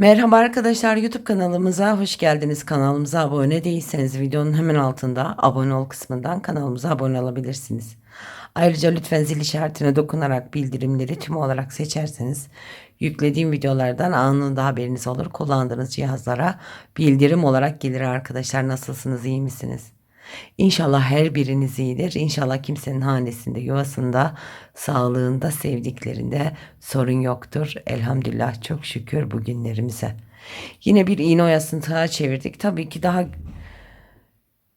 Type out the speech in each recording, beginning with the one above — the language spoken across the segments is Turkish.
Merhaba arkadaşlar YouTube kanalımıza hoş geldiniz. Kanalımıza abone değilseniz videonun hemen altında abone ol kısmından kanalımıza abone olabilirsiniz. Ayrıca lütfen zil işaretine dokunarak bildirimleri tüm olarak seçerseniz yüklediğim videolardan anında haberiniz olur. Kullandığınız cihazlara bildirim olarak gelir arkadaşlar. Nasılsınız iyi misiniz? İnşallah her biriniz iyidir. İnşallah kimsenin hanesinde, yuvasında, sağlığında, sevdiklerinde sorun yoktur. Elhamdülillah çok şükür bugünlerimize. Yine bir iğne oyasını tığa çevirdik. Tabii ki daha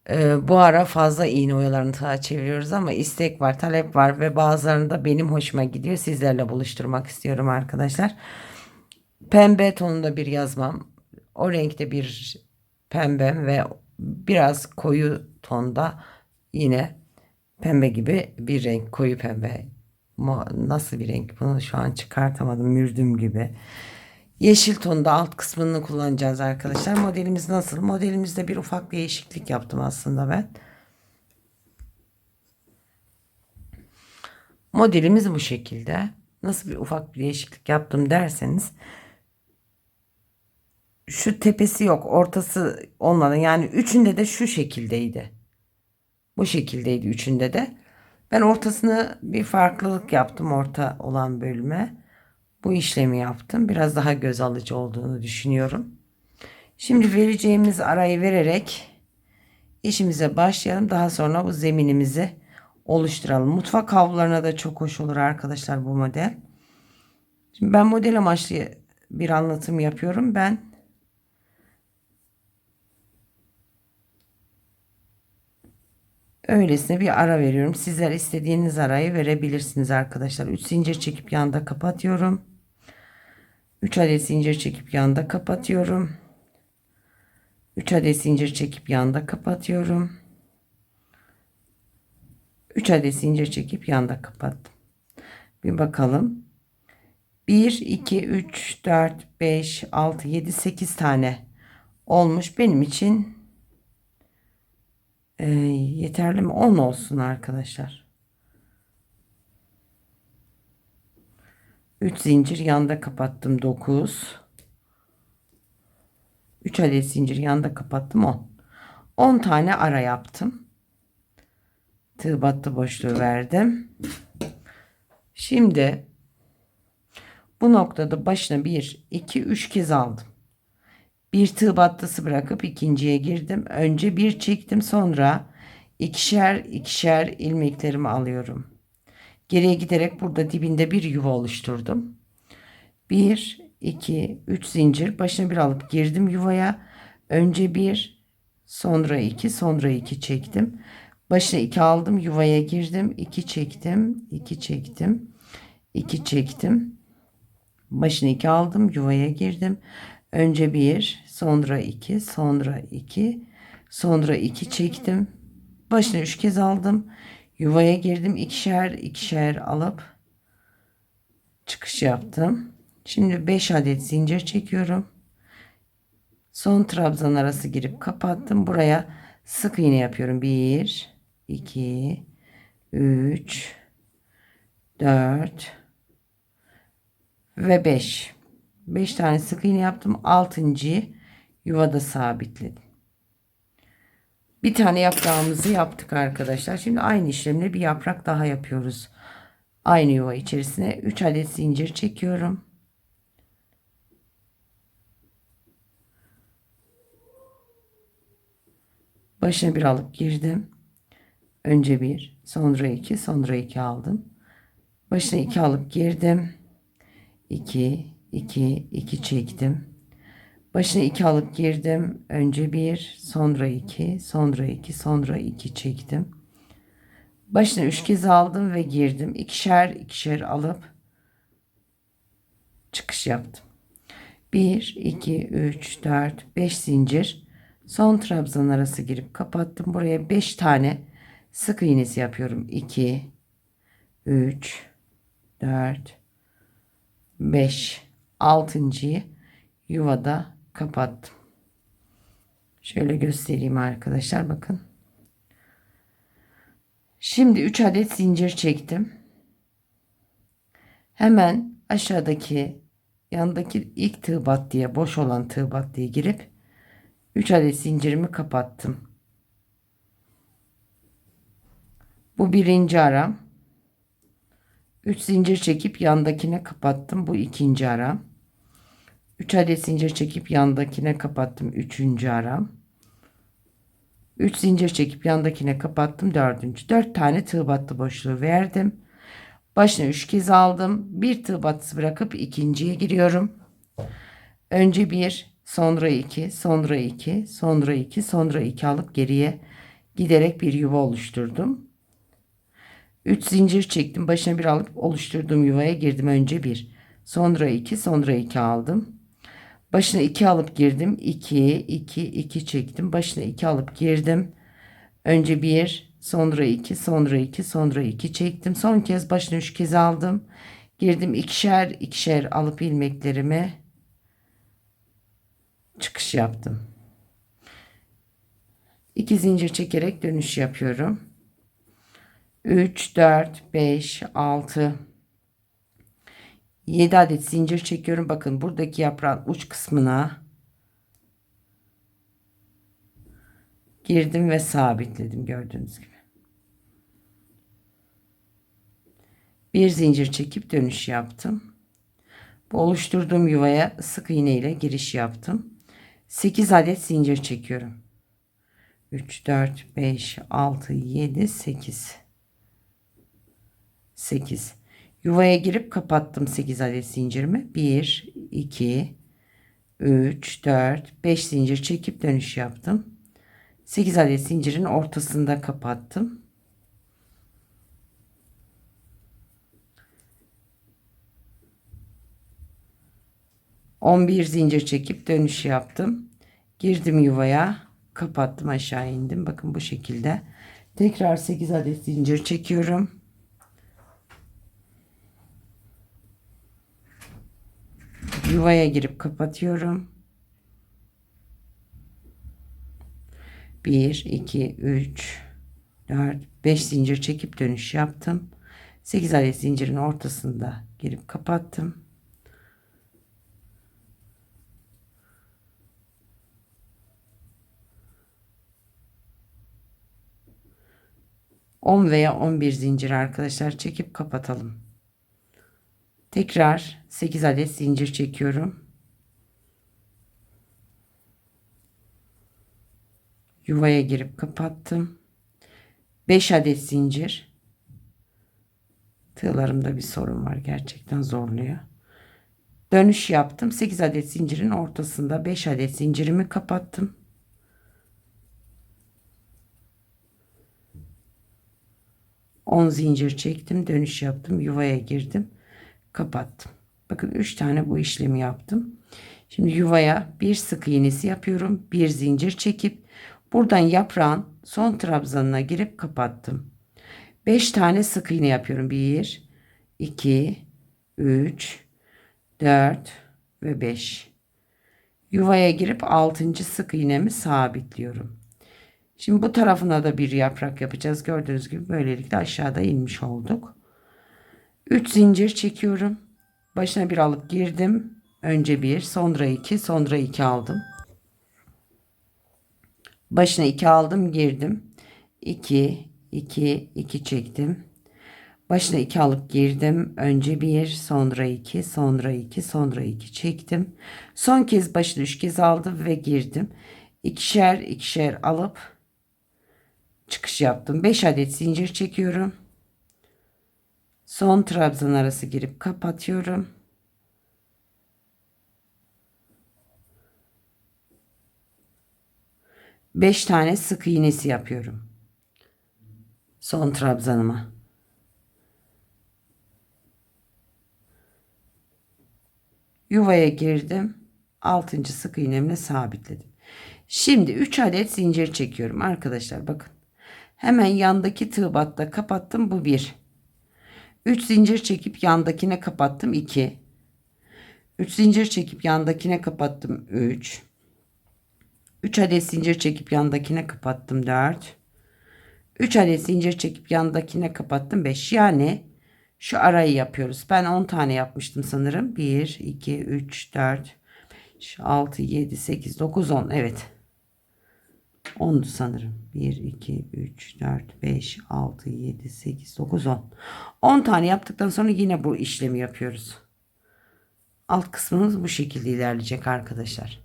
e, bu ara fazla iğne oyalarını tığa çeviriyoruz ama istek var, talep var ve bazılarında benim hoşuma gidiyor. Sizlerle buluşturmak istiyorum arkadaşlar. Pembe tonunda bir yazmam. O renkte bir pembe ve biraz koyu tonda yine pembe gibi bir renk koyu pembe. Nasıl bir renk? Bunu şu an çıkartamadım mürdüm gibi. Yeşil tonda alt kısmını kullanacağız arkadaşlar. Modelimiz nasıl? Modelimizde bir ufak değişiklik yaptım aslında ben. Modelimiz bu şekilde. Nasıl bir ufak bir değişiklik yaptım derseniz şu tepesi yok ortası olmadan yani üçünde de şu şekildeydi. Bu şekildeydi üçünde de. Ben ortasını bir farklılık yaptım orta olan bölüme. Bu işlemi yaptım. Biraz daha göz alıcı olduğunu düşünüyorum. Şimdi vereceğimiz arayı vererek işimize başlayalım. Daha sonra bu zeminimizi oluşturalım. Mutfak havlularına da çok hoş olur arkadaşlar bu model. Şimdi ben model amaçlı bir anlatım yapıyorum. Ben Öylesine bir ara veriyorum. Sizler istediğiniz arayı verebilirsiniz arkadaşlar. 3 zincir çekip yanda kapatıyorum. 3 adet zincir çekip yanda kapatıyorum. 3 adet zincir çekip yanda kapatıyorum. 3 adet zincir çekip yanda kapattım. Bir bakalım. 1, 2, 3, 4, 5, 6, 7, 8 tane olmuş. Benim için e, yeterli mi? 10 olsun arkadaşlar. 3 zincir yanda kapattım 9. 3 adet zincir yanda kapattım 10. 10 tane ara yaptım. Tığ battı boşluğu verdim. Şimdi bu noktada başına 1 2 3 kez aldım. Bir tığ battısı bırakıp ikinciye girdim. Önce bir çektim sonra ikişer ikişer ilmeklerimi alıyorum. Geriye giderek burada dibinde bir yuva oluşturdum. 1, 2, 3 zincir başına bir alıp girdim yuvaya. Önce bir sonra iki sonra iki çektim. Başına iki aldım yuvaya girdim. 2 çektim. 2 çektim. 2 çektim. Başına iki aldım yuvaya girdim. Önce bir, sonra iki, sonra iki, sonra iki çektim. Başına üç kez aldım. Yuvaya girdim. ikişer ikişer alıp çıkış yaptım. Şimdi 5 adet zincir çekiyorum. Son trabzan arası girip kapattım. Buraya sık iğne yapıyorum. 1 2 3 4 ve 5. 5 tane sık iğne yaptım. 6.yı yuvada sabitledim. Bir tane yaprağımızı yaptık arkadaşlar. Şimdi aynı işlemle bir yaprak daha yapıyoruz. Aynı yuva içerisine 3 adet zincir çekiyorum. Başına bir alıp girdim. Önce bir, sonra iki, sonra iki aldım. Başına iki alıp girdim. 2 2 2 çektim. Başına 2 alıp girdim. Önce 1, sonra 2, sonra 2, sonra 2 çektim. Başına 3 kez aldım ve girdim. İkişer ikişer alıp çıkış yaptım. 1 2 3 4 5 zincir son trabzan arası girip kapattım. Buraya 5 tane sık iğnesi yapıyorum. 2 3 4 5 altıncıyı yuvada kapattım. Şöyle göstereyim arkadaşlar bakın. Şimdi 3 adet zincir çektim. Hemen aşağıdaki yandaki ilk tığ battıya boş olan tığ battıya girip 3 adet zincirimi kapattım. Bu birinci aram. 3 zincir çekip yandakine kapattım. Bu ikinci aram. 3 adet zincir çekip yandakine kapattım. Üçüncü aram. 3 zincir çekip yandakine kapattım. Dördüncü. 4 tane tığ battı boşluğu verdim. Başına 3 kez aldım. Bir tığ battısı bırakıp ikinciye giriyorum. Önce bir, sonra iki, sonra iki, sonra iki, sonra iki alıp geriye giderek bir yuva oluşturdum. 3 zincir çektim. Başına bir alıp oluşturduğum yuvaya girdim. Önce bir, sonra iki, sonra iki aldım. Başına 2 alıp girdim. 2, 2, 2 çektim. Başına 2 alıp girdim. Önce 1, sonra 2, sonra 2, sonra 2 çektim. Son kez başına 3 kez aldım. Girdim ikişer ikişer alıp ilmeklerimi çıkış yaptım. 2 zincir çekerek dönüş yapıyorum. 3, 4, 5, 6, 7 adet zincir çekiyorum. Bakın buradaki yaprağın uç kısmına girdim ve sabitledim gördüğünüz gibi. Bir zincir çekip dönüş yaptım. Bu oluşturduğum yuvaya sık iğne ile giriş yaptım. 8 adet zincir çekiyorum. 3 4 5 6 7 8 8 Yuvaya girip kapattım 8 adet zincirimi. 1, 2, 3, 4, 5 zincir çekip dönüş yaptım. 8 adet zincirin ortasında kapattım. On bir zincir çekip dönüş yaptım. Girdim yuvaya, kapattım aşağı indim. Bakın bu şekilde. Tekrar 8 adet zincir çekiyorum. Yuvaya girip kapatıyorum. 1 2 3 4 5 zincir çekip dönüş yaptım. 8 adet zincirin ortasında girip kapattım. On veya 11 zincir arkadaşlar çekip kapatalım. Tekrar 8 adet zincir çekiyorum. Yuvaya girip kapattım. 5 adet zincir. Tığlarımda bir sorun var. Gerçekten zorluyor. Dönüş yaptım. 8 adet zincirin ortasında 5 adet zincirimi kapattım. On zincir çektim. Dönüş yaptım. Yuvaya girdim kapattım. Bakın 3 tane bu işlemi yaptım. Şimdi yuvaya bir sık iğnesi yapıyorum. Bir zincir çekip buradan yaprağın son trabzanına girip kapattım. 5 tane sık iğne yapıyorum. 1 2 3 4 ve 5. Yuvaya girip 6. sık iğnemi sabitliyorum. Şimdi bu tarafına da bir yaprak yapacağız. Gördüğünüz gibi böylelikle aşağıda inmiş olduk. 3 zincir çekiyorum. Başına bir alıp girdim. Önce bir, sonra iki, sonra iki aldım. Başına iki aldım, girdim. 2 2 2 çektim. Başına iki alıp girdim. Önce bir, sonra iki, sonra iki, sonra iki çektim. Son kez başına üç kez aldım ve girdim. İkişer ikişer alıp çıkış yaptım. 5 adet zincir çekiyorum. Son trabzan arası girip kapatıyorum. Beş tane sık iğnesi yapıyorum. Son trabzanıma. Yuvaya girdim. Altıncı sık iğnemle sabitledim. Şimdi 3 adet zincir çekiyorum arkadaşlar bakın. Hemen yandaki tığ batta kapattım bu bir. 3 zincir çekip yandakine kapattım 2. 3 zincir çekip yandakine kapattım 3. 3 adet zincir çekip yandakine kapattım 4. 3 adet zincir çekip yandakine kapattım 5. Yani şu arayı yapıyoruz. Ben 10 tane yapmıştım sanırım. 1, 2, 3, 4, 5, 6, 7, 8, 9, 10. Evet. 10'du sanırım. 1, 2, 3, 4, 5, 6, 7, 8, 9, 10. 10 tane yaptıktan sonra yine bu işlemi yapıyoruz. Alt kısmımız bu şekilde ilerleyecek arkadaşlar.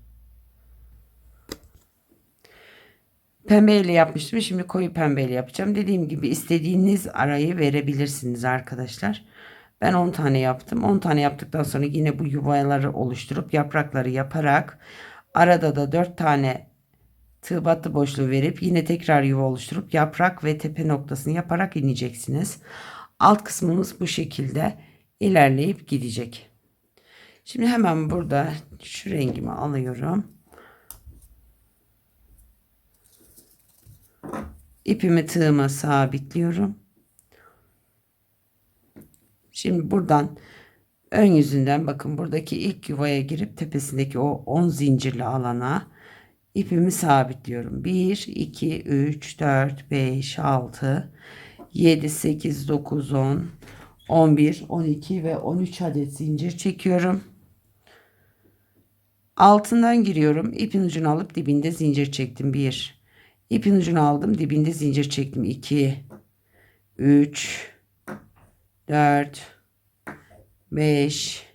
Pembeyle yapmıştım. Şimdi koyu pembeyle yapacağım. Dediğim gibi istediğiniz arayı verebilirsiniz arkadaşlar. Ben 10 tane yaptım. 10 tane yaptıktan sonra yine bu yuvaları oluşturup yaprakları yaparak arada da 4 tane tığ battı boşluğu verip yine tekrar yuva oluşturup yaprak ve tepe noktasını yaparak ineceksiniz. Alt kısmımız bu şekilde ilerleyip gidecek. Şimdi hemen burada şu rengimi alıyorum. İpimi tığıma sabitliyorum. Şimdi buradan ön yüzünden bakın buradaki ilk yuvaya girip tepesindeki o 10 zincirli alana ipimi sabitliyorum. 1, 2, 3, 4, 5, 6, 7, 8, 9, 10, 11, 12 ve 13 adet zincir çekiyorum. Altından giriyorum. İpin ucunu alıp dibinde zincir çektim. 1. İpin ucunu aldım. Dibinde zincir çektim. 2. 3. 4. 5.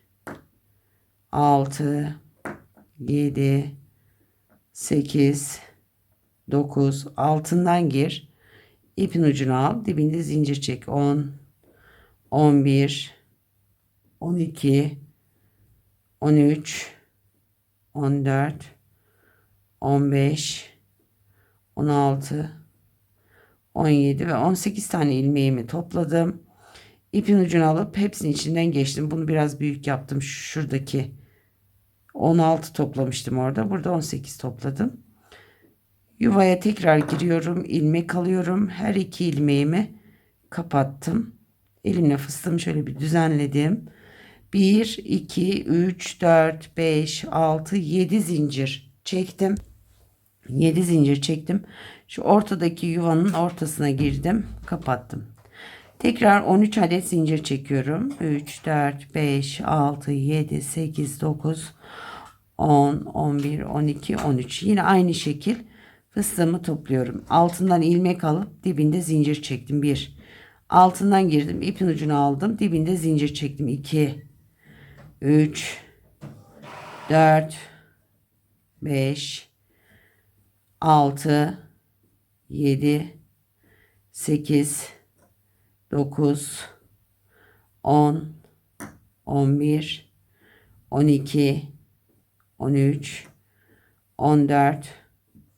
6. 7. 8. 9. Altından gir. İpin ucunu al. Dibinde zincir çek. 10. 11. 12. 13. 14 15 16 17 ve 18 tane ilmeğimi topladım. İpin ucunu alıp hepsinin içinden geçtim. Bunu biraz büyük yaptım. Şuradaki 16 toplamıştım orada. Burada 18 topladım. Yuvaya tekrar giriyorum. ilmek alıyorum. Her iki ilmeğimi kapattım. Elimle fıstığımı şöyle bir düzenledim. 1, 2, 3, 4, 5, 6, 7 zincir çektim. 7 zincir çektim. Şu ortadaki yuvanın ortasına girdim. Kapattım. Tekrar 13 adet zincir çekiyorum. 3, 4, 5, 6, 7, 8, 9, 10, 11, 12, 13. Yine aynı şekil fıstığımı topluyorum. Altından ilmek alıp dibinde zincir çektim. 1. Altından girdim. ipin ucunu aldım. Dibinde zincir çektim. 2. 3 4 5 6 7 8 9 10 11 12 13 14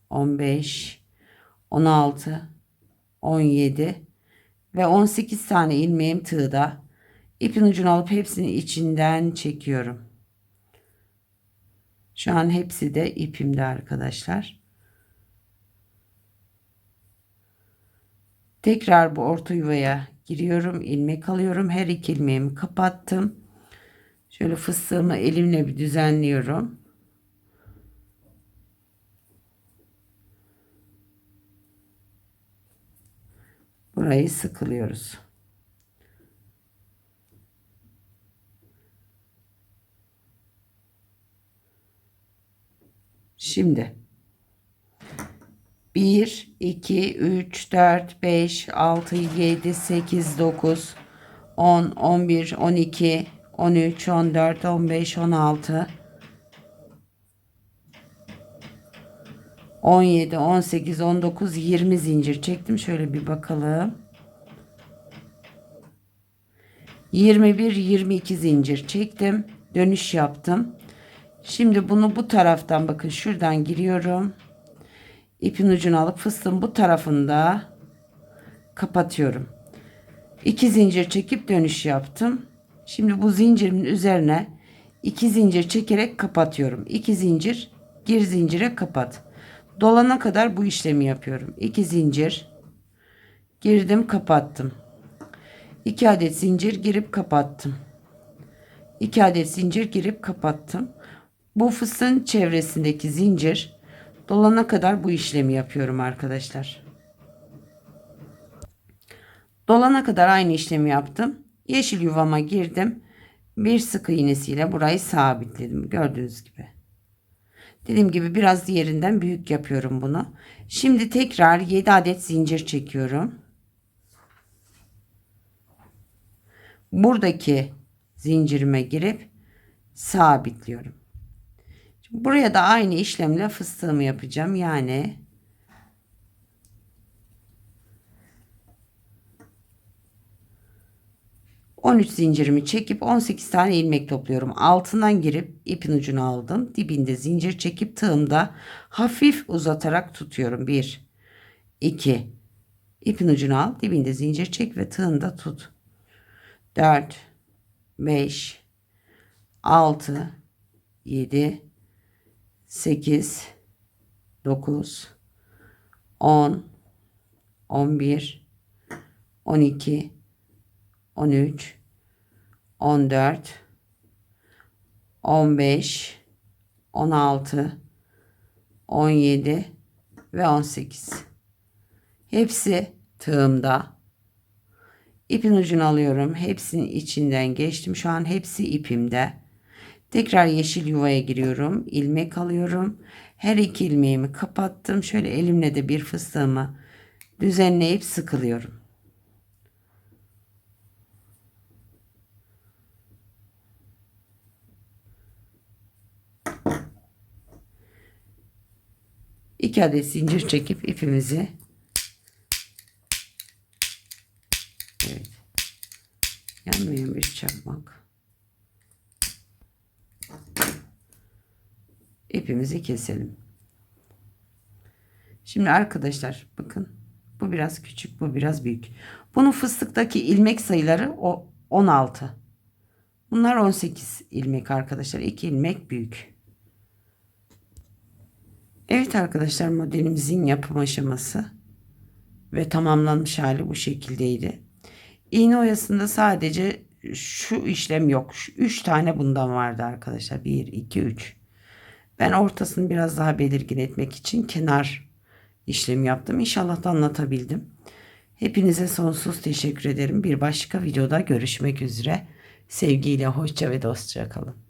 15 16 17 ve 18 tane ilmeğim tığda İpin ucunu alıp hepsini içinden çekiyorum. Şu an hepsi de ipimde arkadaşlar. Tekrar bu orta yuvaya giriyorum. ilmek alıyorum. Her iki ilmeğimi kapattım. Şöyle fıstığımı elimle bir düzenliyorum. Burayı sıkılıyoruz. Şimdi 1, 2, 3, 4, 5, 6, 7, 8, 9, 10, 11, 12, 13, 14, 15, 16, 17, 18, 19, 20 zincir çektim. Şöyle bir bakalım. 21, 22 zincir çektim. Dönüş yaptım. Şimdi bunu bu taraftan bakın şuradan giriyorum. İpin ucunu alıp fıstığın bu tarafında kapatıyorum. İki zincir çekip dönüş yaptım. Şimdi bu zincirimin üzerine iki zincir çekerek kapatıyorum. İki zincir gir zincire kapat. Dolana kadar bu işlemi yapıyorum. İki zincir girdim kapattım. İki adet zincir girip kapattım. İki adet zincir girip kapattım. Bu fıstığın çevresindeki zincir dolana kadar bu işlemi yapıyorum arkadaşlar. Dolana kadar aynı işlemi yaptım. Yeşil yuvama girdim. Bir sık iğnesiyle burayı sabitledim. Gördüğünüz gibi. Dediğim gibi biraz diğerinden büyük yapıyorum bunu. Şimdi tekrar 7 adet zincir çekiyorum. Buradaki zincirime girip sabitliyorum. Buraya da aynı işlemle fıstığımı yapacağım. Yani on üç zincirimi çekip 18 tane ilmek topluyorum. Altından girip ipin ucunu aldım. Dibinde zincir çekip tığımda hafif uzatarak tutuyorum. 1 2 ipin ucunu al. Dibinde zincir çek ve tığında tut. 4 5 6 7 8 9 10 11 12 13 14 15 16 17 ve 18 hepsi tığımda İpin ucunu alıyorum. Hepsinin içinden geçtim. Şu an hepsi ipimde. Tekrar yeşil yuvaya giriyorum. ilmek alıyorum. Her iki ilmeğimi kapattım. Şöyle elimle de bir fıstığımı düzenleyip sıkılıyorum. İki adet zincir çekip ipimizi Evet. Yanmayan bir çakmak. İpimizi keselim. Şimdi arkadaşlar bakın bu biraz küçük bu biraz büyük. Bunun fıstıktaki ilmek sayıları o 16. Bunlar 18 ilmek arkadaşlar. 2 ilmek büyük. Evet arkadaşlar modelimizin yapım aşaması ve tamamlanmış hali bu şekildeydi. İğne oyasında sadece şu işlem yok. 3 tane bundan vardı arkadaşlar. 1, 2, 3. Ben ortasını biraz daha belirgin etmek için kenar işlemi yaptım. İnşallah da anlatabildim. Hepinize sonsuz teşekkür ederim. Bir başka videoda görüşmek üzere. Sevgiyle hoşça ve dostça kalın.